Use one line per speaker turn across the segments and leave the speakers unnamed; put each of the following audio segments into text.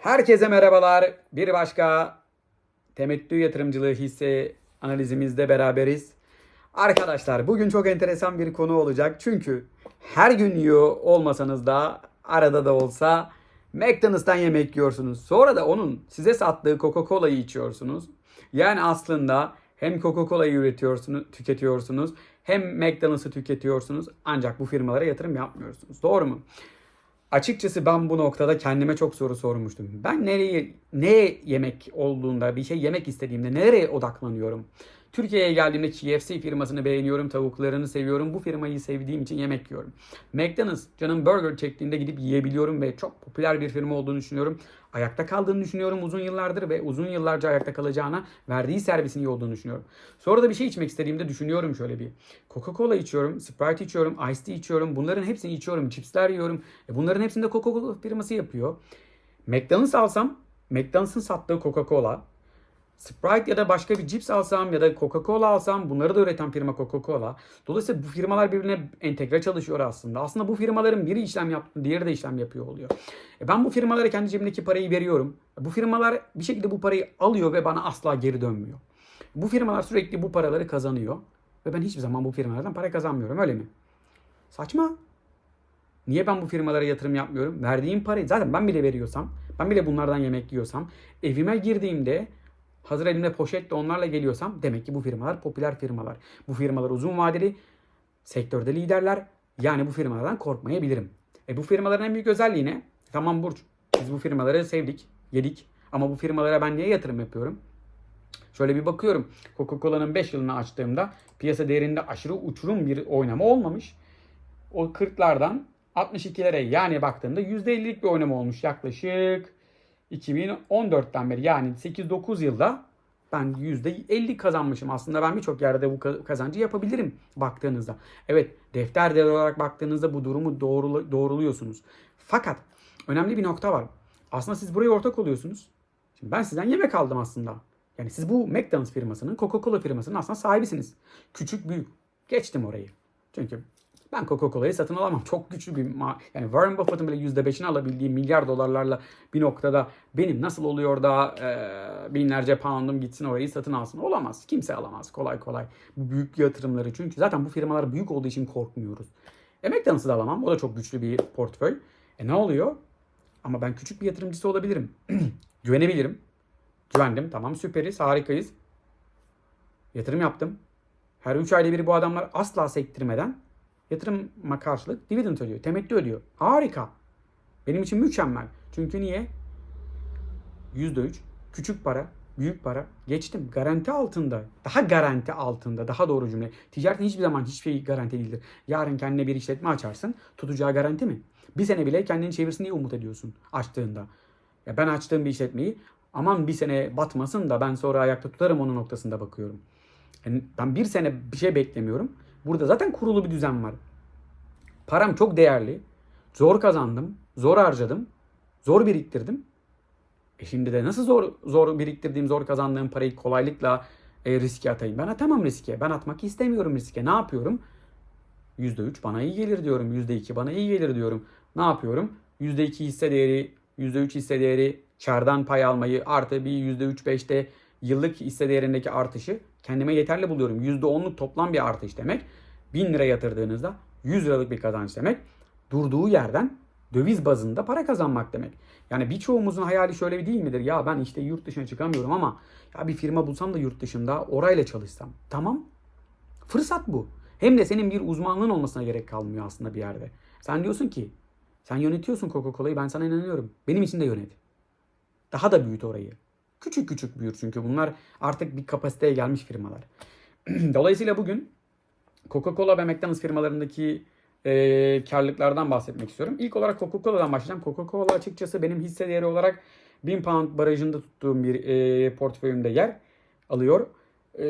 Herkese merhabalar. Bir başka temettü yatırımcılığı hisse analizimizde beraberiz. Arkadaşlar bugün çok enteresan bir konu olacak. Çünkü her gün yiyor olmasanız da arada da olsa McDonald's'tan yemek yiyorsunuz. Sonra da onun size sattığı Coca-Cola'yı içiyorsunuz. Yani aslında hem Coca-Cola'yı üretiyorsunuz, tüketiyorsunuz hem McDonald's'ı tüketiyorsunuz. Ancak bu firmalara yatırım yapmıyorsunuz. Doğru mu? Açıkçası ben bu noktada kendime çok soru sormuştum. Ben nereye ne yemek olduğunda bir şey yemek istediğimde nereye odaklanıyorum? Türkiye'ye geldiğimde KFC firmasını beğeniyorum, tavuklarını seviyorum. Bu firmayı sevdiğim için yemek yiyorum. McDonald's canım burger çektiğinde gidip yiyebiliyorum ve çok popüler bir firma olduğunu düşünüyorum. Ayakta kaldığını düşünüyorum uzun yıllardır ve uzun yıllarca ayakta kalacağına verdiği servisin iyi olduğunu düşünüyorum. Sonra da bir şey içmek istediğimde düşünüyorum şöyle bir. Coca-Cola içiyorum, Sprite içiyorum, Ice Tea içiyorum. Bunların hepsini içiyorum. Chipsler yiyorum. E bunların hepsini de Coca-Cola firması yapıyor. McDonald's alsam McDonald's'ın sattığı Coca-Cola, Sprite ya da başka bir cips alsam ya da Coca-Cola alsam bunları da üreten firma Coca-Cola. Dolayısıyla bu firmalar birbirine entegre çalışıyor aslında. Aslında bu firmaların biri işlem yaptı, diğeri de işlem yapıyor oluyor. E ben bu firmalara kendi cebimdeki parayı veriyorum. Bu firmalar bir şekilde bu parayı alıyor ve bana asla geri dönmüyor. Bu firmalar sürekli bu paraları kazanıyor ve ben hiçbir zaman bu firmalardan para kazanmıyorum öyle mi? Saçma. Niye ben bu firmalara yatırım yapmıyorum? Verdiğim parayı zaten ben bile veriyorsam, ben bile bunlardan yemek yiyorsam, evime girdiğimde hazır elimde poşetle onlarla geliyorsam demek ki bu firmalar popüler firmalar. Bu firmalar uzun vadeli, sektörde liderler. Yani bu firmalardan korkmayabilirim. E bu firmaların en büyük özelliği ne? Tamam Burç, biz bu firmaları sevdik, yedik. Ama bu firmalara ben niye yatırım yapıyorum? Şöyle bir bakıyorum. Coca-Cola'nın 5 yılını açtığımda piyasa değerinde aşırı uçurum bir oynama olmamış. O 40'lardan 62'lere yani baktığımda %50'lik bir oynama olmuş yaklaşık 2014'ten beri yani 8-9 yılda ben %50 kazanmışım. Aslında ben birçok yerde bu kazancı yapabilirim baktığınızda. Evet defter değer olarak baktığınızda bu durumu doğrulu, doğruluyorsunuz. Fakat önemli bir nokta var. Aslında siz buraya ortak oluyorsunuz. Şimdi ben sizden yemek aldım aslında. Yani siz bu McDonald's firmasının, Coca-Cola firmasının aslında sahibisiniz. Küçük büyük. Geçtim orayı. Çünkü ben Coca-Cola'yı satın alamam. Çok güçlü bir ma- yani Warren Buffett'ın bile %5'ini alabildiği milyar dolarlarla bir noktada benim nasıl oluyor da e, binlerce pound'um gitsin orayı satın alsın. Olamaz. Kimse alamaz kolay kolay. Bu büyük yatırımları çünkü zaten bu firmalar büyük olduğu için korkmuyoruz. E McDonald's'ı da alamam. O da çok güçlü bir portföy. E ne oluyor? Ama ben küçük bir yatırımcısı olabilirim. Güvenebilirim. Güvendim. Tamam süperiz. Harikayız. Yatırım yaptım. Her 3 ayda bir bu adamlar asla sektirmeden yatırıma karşılık dividend ödüyor. Temettü ödüyor. Harika. Benim için mükemmel. Çünkü niye? %3 küçük para, büyük para geçtim. Garanti altında. Daha garanti altında. Daha doğru cümle. Ticaretin hiçbir zaman hiçbir şey garanti değildir. Yarın kendine bir işletme açarsın. Tutacağı garanti mi? Bir sene bile kendini çevirsin diye umut ediyorsun açtığında. Ya ben açtığım bir işletmeyi aman bir sene batmasın da ben sonra ayakta tutarım onun noktasında bakıyorum. Yani ben bir sene bir şey beklemiyorum. Burada zaten kurulu bir düzen var. Param çok değerli. Zor kazandım. Zor harcadım. Zor biriktirdim. E şimdi de nasıl zor zor biriktirdiğim, zor kazandığım parayı kolaylıkla e, riske atayım? Ben atamam riske. Ben atmak istemiyorum riske. Ne yapıyorum? %3 bana iyi gelir diyorum. %2 bana iyi gelir diyorum. Ne yapıyorum? %2 hisse değeri, %3 hisse değeri, kardan pay almayı artı bir %3-5'te yıllık hisse değerindeki artışı kendime yeterli buluyorum. %10'luk toplam bir artış demek. 1000 lira yatırdığınızda 100 liralık bir kazanç demek. Durduğu yerden döviz bazında para kazanmak demek. Yani birçoğumuzun hayali şöyle bir değil midir? Ya ben işte yurt dışına çıkamıyorum ama ya bir firma bulsam da yurt dışında orayla çalışsam. Tamam. Fırsat bu. Hem de senin bir uzmanlığın olmasına gerek kalmıyor aslında bir yerde. Sen diyorsun ki sen yönetiyorsun Coca-Cola'yı ben sana inanıyorum. Benim için de yönet. Daha da büyüt orayı. Küçük küçük büyür çünkü bunlar artık bir kapasiteye gelmiş firmalar. Dolayısıyla bugün Coca-Cola ve McDonald's firmalarındaki e, karlılıklardan bahsetmek istiyorum. İlk olarak Coca-Cola'dan başlayacağım. Coca-Cola açıkçası benim hisse değeri olarak 1000 pound barajında tuttuğum bir e, portföyümde yer alıyor. E,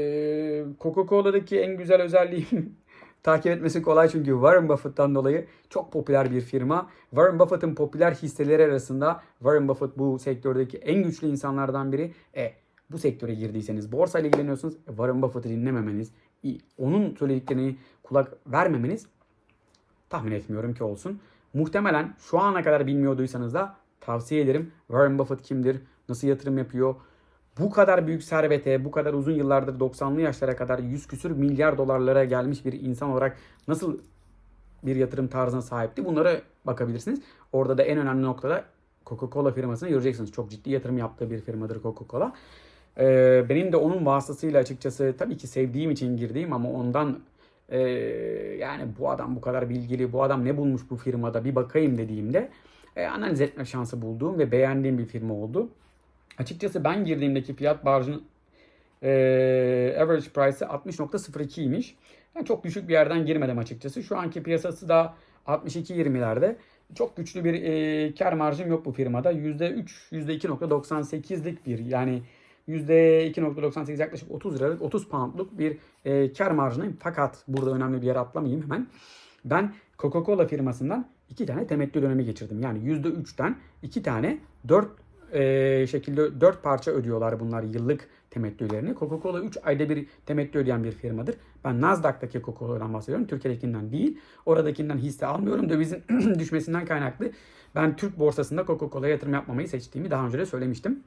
Coca-Cola'daki en güzel özelliği takip etmesi kolay çünkü Warren Buffett'tan dolayı çok popüler bir firma. Warren Buffett'ın popüler hisseleri arasında Warren Buffett bu sektördeki en güçlü insanlardan biri. E bu sektöre girdiyseniz, borsa ile ilgileniyorsunuz, Warren Buffett'ı dinlememeniz, onun söylediklerini kulak vermemeniz tahmin etmiyorum ki olsun. Muhtemelen şu ana kadar bilmiyorduysanız da tavsiye ederim. Warren Buffett kimdir? Nasıl yatırım yapıyor? Bu kadar büyük servete, bu kadar uzun yıllardır 90'lı yaşlara kadar 100 küsür milyar dolarlara gelmiş bir insan olarak nasıl bir yatırım tarzına sahipti? Bunlara bakabilirsiniz. Orada da en önemli noktada Coca-Cola firmasını göreceksiniz. Çok ciddi yatırım yaptığı bir firmadır Coca-Cola. Ee, benim de onun vasıtasıyla açıkçası tabii ki sevdiğim için girdiğim ama ondan e, yani bu adam bu kadar bilgili, bu adam ne bulmuş bu firmada bir bakayım dediğimde e, analiz etme şansı bulduğum ve beğendiğim bir firma oldu. Açıkçası ben girdiğimdeki fiyat barjının e, average price'ı 60.02'ymiş. Yani çok düşük bir yerden girmedim açıkçası. Şu anki piyasası da 62.20'lerde. Çok güçlü bir e, kar marjım yok bu firmada. %3, %2.98'lik bir yani %2.98 yaklaşık 30 liralık 30 poundluk bir e, kar marjındayım. Fakat burada önemli bir yer atlamayayım hemen. Ben Coca-Cola firmasından iki tane temettü dönemi geçirdim. Yani %3'ten iki tane 4 e, şekilde 4 parça ödüyorlar bunlar yıllık temettülerini. Coca-Cola 3 ayda bir temettü ödeyen bir firmadır. Ben Nasdaq'taki Coca-Cola'dan bahsediyorum. Türkiye'dekinden değil. Oradakinden hisse almıyorum. Dövizin düşmesinden kaynaklı. Ben Türk borsasında Coca-Cola'ya yatırım yapmamayı seçtiğimi daha önce de söylemiştim.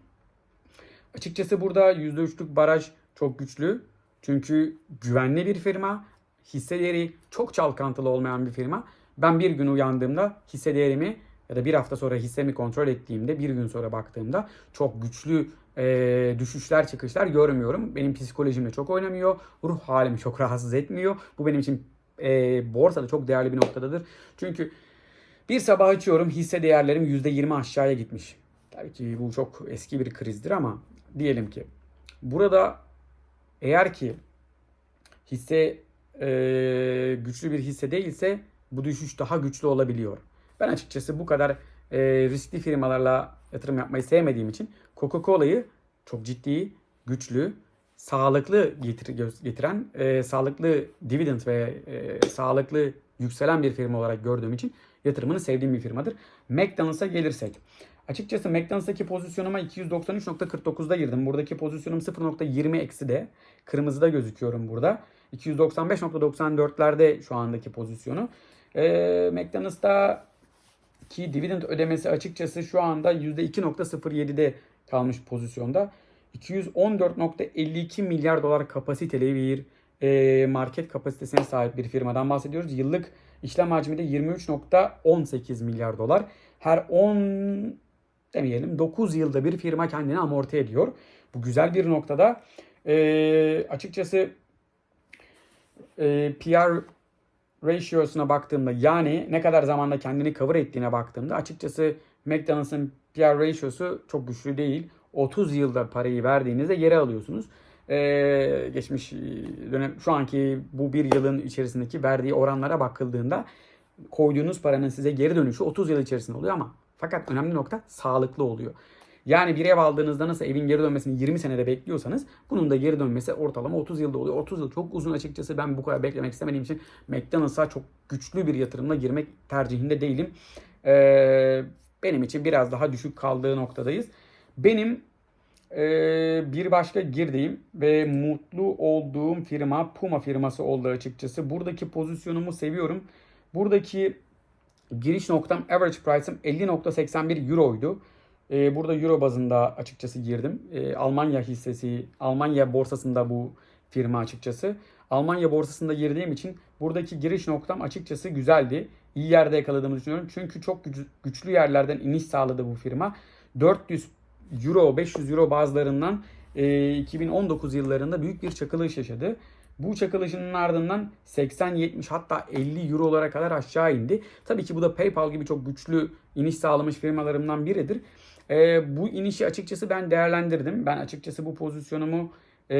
Açıkçası burada %3'lük baraj çok güçlü. Çünkü güvenli bir firma. Hisse değeri çok çalkantılı olmayan bir firma. Ben bir gün uyandığımda hisse değerimi ya da bir hafta sonra hissemi kontrol ettiğimde bir gün sonra baktığımda çok güçlü e, düşüşler çıkışlar görmüyorum. Benim psikolojimle çok oynamıyor. Ruh halimi çok rahatsız etmiyor. Bu benim için e, borsada çok değerli bir noktadadır. Çünkü bir sabah açıyorum hisse değerlerim %20 aşağıya gitmiş. Tabii ki bu çok eski bir krizdir ama diyelim ki burada eğer ki hisse e, güçlü bir hisse değilse bu düşüş daha güçlü olabiliyor. Ben açıkçası bu kadar e, riskli firmalarla yatırım yapmayı sevmediğim için Coca-Cola'yı çok ciddi, güçlü, sağlıklı getir, getiren, e, sağlıklı dividend ve e, sağlıklı yükselen bir firma olarak gördüğüm için yatırımını sevdiğim bir firmadır. McDonald's'a gelirsek. Açıkçası McDonald's'taki pozisyonuma 293.49'da girdim. Buradaki pozisyonum 0.20 eksi de. Kırmızıda gözüküyorum burada. 295.94'lerde şu andaki pozisyonu. Ee, McDonald's'ta ki dividend ödemesi açıkçası şu anda %2.07'de kalmış pozisyonda. 214.52 milyar dolar kapasiteli bir e, market kapasitesine sahip bir firmadan bahsediyoruz. Yıllık işlem hacmi de 23.18 milyar dolar. Her 10 demeyelim 9 yılda bir firma kendini amorti ediyor. Bu güzel bir noktada. E, açıkçası e, PR ratio'suna baktığımda yani ne kadar zamanda kendini cover ettiğine baktığımda açıkçası McDonald's'ın PR ratio'su çok güçlü değil. 30 yılda parayı verdiğinizde geri alıyorsunuz. Ee, geçmiş dönem şu anki bu bir yılın içerisindeki verdiği oranlara bakıldığında koyduğunuz paranın size geri dönüşü 30 yıl içerisinde oluyor ama fakat önemli nokta sağlıklı oluyor. Yani bir ev aldığınızda nasıl evin geri dönmesini 20 senede bekliyorsanız bunun da geri dönmesi ortalama 30 yılda oluyor. 30 yıl çok uzun açıkçası ben bu kadar beklemek istemediğim için McDonald's'a çok güçlü bir yatırımla girmek tercihinde değilim. Ee, benim için biraz daha düşük kaldığı noktadayız. Benim ee, bir başka girdiğim ve mutlu olduğum firma Puma firması oldu açıkçası. Buradaki pozisyonumu seviyorum. Buradaki giriş noktam average price'ım 50.81 euroydu. Ee, burada euro bazında açıkçası girdim. Ee, Almanya hissesi, Almanya borsasında bu firma açıkçası. Almanya borsasında girdiğim için buradaki giriş noktam açıkçası güzeldi. İyi yerde yakaladığımı düşünüyorum. Çünkü çok güçlü yerlerden iniş sağladı bu firma. 400 euro, 500 euro bazlarından e, 2019 yıllarında büyük bir çakılış yaşadı. Bu çakılışının ardından 80-70 hatta 50 eurolara kadar aşağı indi. Tabii ki bu da PayPal gibi çok güçlü iniş sağlamış firmalarımdan biridir. E, bu inişi açıkçası ben değerlendirdim. Ben açıkçası bu pozisyonumu e,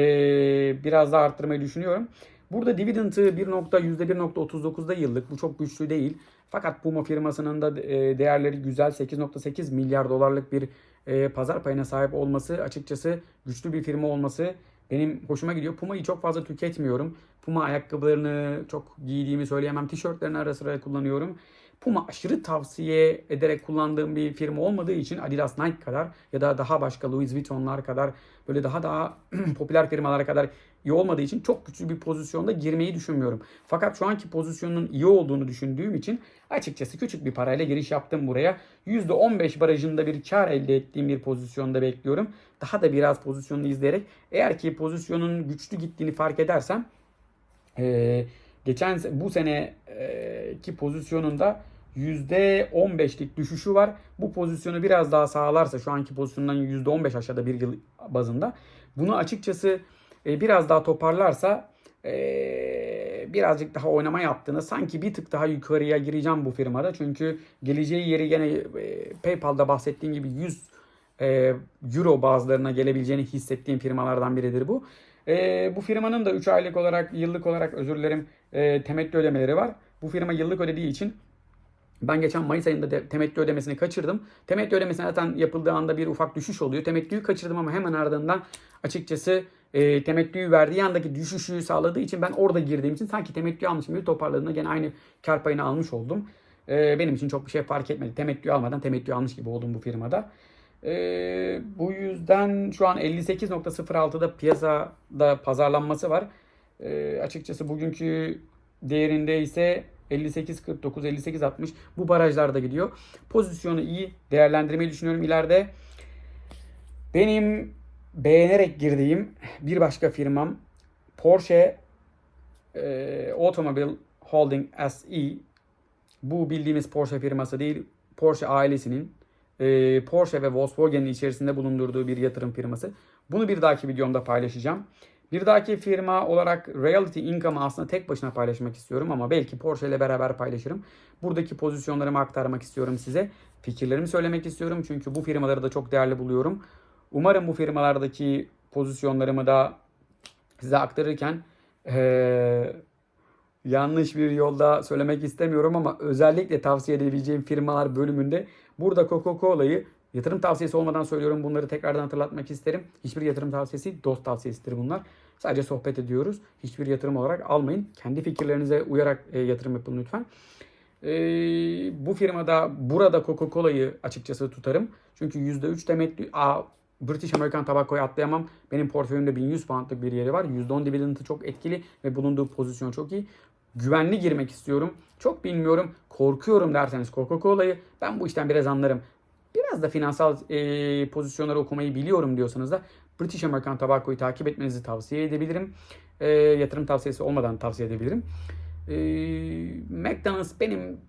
biraz daha arttırmayı düşünüyorum. Burada dividend'ı %1.39'da yıllık. Bu çok güçlü değil. Fakat Puma firmasının da e, değerleri güzel. 8.8 milyar dolarlık bir e, pazar payına sahip olması açıkçası güçlü bir firma olması benim hoşuma gidiyor. Puma'yı çok fazla tüketmiyorum. Puma ayakkabılarını çok giydiğimi söyleyemem. Tişörtlerini ara sıra kullanıyorum. Puma aşırı tavsiye ederek kullandığım bir firma olmadığı için Adidas Nike kadar ya da daha başka Louis Vuitton'lar kadar böyle daha daha popüler firmalara kadar iyi olmadığı için çok güçlü bir pozisyonda girmeyi düşünmüyorum. Fakat şu anki pozisyonun iyi olduğunu düşündüğüm için açıkçası küçük bir parayla giriş yaptım buraya. %15 barajında bir kar elde ettiğim bir pozisyonda bekliyorum. Daha da biraz pozisyonunu izleyerek eğer ki pozisyonun güçlü gittiğini fark edersem ee, geçen bu seneki pozisyonunda %15'lik düşüşü var. Bu pozisyonu biraz daha sağlarsa şu anki pozisyondan %15 aşağıda bir yıl bazında bunu açıkçası e, biraz daha toparlarsa e, birazcık daha oynama yaptığında sanki bir tık daha yukarıya gireceğim bu firmada. Çünkü geleceği yeri gene e, PayPal'da bahsettiğim gibi 100 e, euro bazlarına gelebileceğini hissettiğim firmalardan biridir bu. Bu firmanın da 3 aylık olarak, yıllık olarak özür dilerim temettü ödemeleri var. Bu firma yıllık ödediği için ben geçen Mayıs ayında de, temettü ödemesini kaçırdım. Temettü ödemesi zaten yapıldığı anda bir ufak düşüş oluyor. Temettüyü kaçırdım ama hemen ardından açıkçası e, temettüyü verdiği andaki düşüşü sağladığı için ben orada girdiğim için sanki temettü almışım gibi toparladığında gene aynı kar payını almış oldum. E, benim için çok bir şey fark etmedi. Temettü almadan temettü almış gibi oldum bu firmada. E, bu yüzden şu an 58.06'da piyasada pazarlanması var. E, açıkçası bugünkü değerinde ise 58.49, 58.60 bu barajlarda gidiyor. Pozisyonu iyi değerlendirmeyi düşünüyorum ileride. Benim beğenerek girdiğim bir başka firmam Porsche e, Automobile Holding SE. Bu bildiğimiz Porsche firması değil. Porsche ailesinin e, Porsche ve Volkswagen'in içerisinde bulundurduğu bir yatırım firması. Bunu bir dahaki videomda paylaşacağım. Bir dahaki firma olarak Realty Income'ı aslında tek başına paylaşmak istiyorum ama belki Porsche ile beraber paylaşırım. Buradaki pozisyonlarımı aktarmak istiyorum size. Fikirlerimi söylemek istiyorum çünkü bu firmaları da çok değerli buluyorum. Umarım bu firmalardaki pozisyonlarımı da size aktarırken eee, yanlış bir yolda söylemek istemiyorum ama özellikle tavsiye edebileceğim firmalar bölümünde burada Coca-Cola'yı yatırım tavsiyesi olmadan söylüyorum. Bunları tekrardan hatırlatmak isterim. Hiçbir yatırım tavsiyesi dost tavsiyesidir bunlar. Sadece sohbet ediyoruz. Hiçbir yatırım olarak almayın. Kendi fikirlerinize uyarak e, yatırım yapın lütfen. E, bu firmada burada Coca-Cola'yı açıkçası tutarım. Çünkü %3 temettü Aa, British American Tobacco'yu atlayamam. Benim portföyümde 1100 poundlık bir yeri var. %10 dividend'ı çok etkili ve bulunduğu pozisyon çok iyi. Güvenli girmek istiyorum. Çok bilmiyorum. Korkuyorum derseniz Coca-Cola'yı. Ben bu işten biraz anlarım. Biraz da finansal e, pozisyonları okumayı biliyorum diyorsanız da British American Tobacco'yu takip etmenizi tavsiye edebilirim. E, yatırım tavsiyesi olmadan tavsiye edebilirim. E, McDonald's benim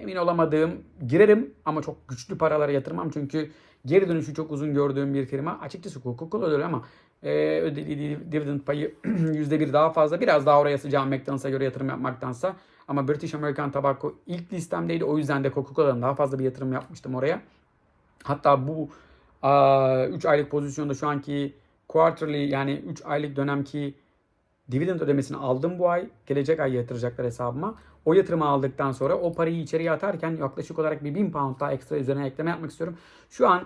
emin olamadığım girerim ama çok güçlü paralara yatırmam çünkü geri dönüşü çok uzun gördüğüm bir firma. Açıkçası Coca-Cola öyle ama e, ödediği dividend payı %1 daha fazla. Biraz daha oraya sıcağım McDonald's'a göre yatırım yapmaktansa. Ama British American Tobacco ilk listemdeydi. O yüzden de Coca-Cola'dan daha fazla bir yatırım yapmıştım oraya. Hatta bu 3 aylık pozisyonda şu anki quarterly yani 3 aylık dönemki dividend ödemesini aldım bu ay. Gelecek ay yatıracaklar hesabıma. O yatırımı aldıktan sonra o parayı içeriye atarken yaklaşık olarak bir 1000 pound daha ekstra üzerine ekleme yapmak istiyorum. Şu an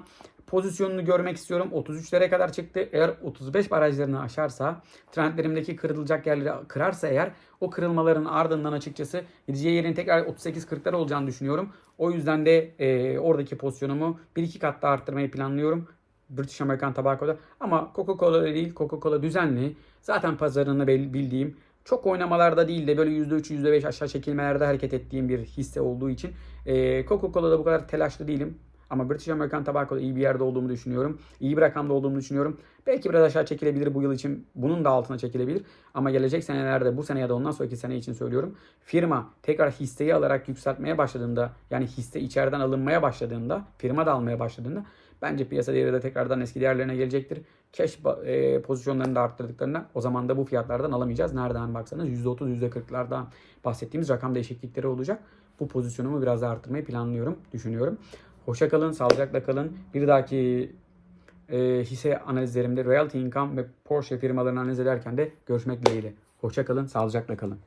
pozisyonunu görmek istiyorum. 33'lere kadar çıktı. Eğer 35 barajlarını aşarsa, trendlerimdeki kırılacak yerleri kırarsa eğer o kırılmaların ardından açıkçası gideceği yerin tekrar 38-40'lar olacağını düşünüyorum. O yüzden de e, oradaki pozisyonumu 1-2 kat daha arttırmayı planlıyorum. British American Tobacco'da. Ama Coca-Cola değil. Coca-Cola düzenli. Zaten pazarını bil- bildiğim çok oynamalarda değil de böyle %3 %5 aşağı çekilmelerde hareket ettiğim bir hisse olduğu için e, Coca-Cola'da bu kadar telaşlı değilim. Ama British American Tobacco'da iyi bir yerde olduğumu düşünüyorum. İyi bir rakamda olduğumu düşünüyorum. Belki biraz aşağı çekilebilir bu yıl için. Bunun da altına çekilebilir. Ama gelecek senelerde bu sene ya da ondan sonraki sene için söylüyorum. Firma tekrar hisseyi alarak yükseltmeye başladığında yani hisse içeriden alınmaya başladığında firma da almaya başladığında bence piyasa değeri de tekrardan eski değerlerine gelecektir. Cash e, pozisyonlarını da arttırdıklarında o zaman da bu fiyatlardan alamayacağız. Nereden baksanız %30 %40'lardan bahsettiğimiz rakam değişiklikleri olacak. Bu pozisyonumu biraz daha arttırmayı planlıyorum, düşünüyorum. Hoşça kalın, sağlıcakla kalın. Bir dahaki e, hisse analizlerimde Realty Income ve Porsche firmalarını analiz ederken de görüşmek dileğiyle. Hoşça kalın, sağlıcakla kalın.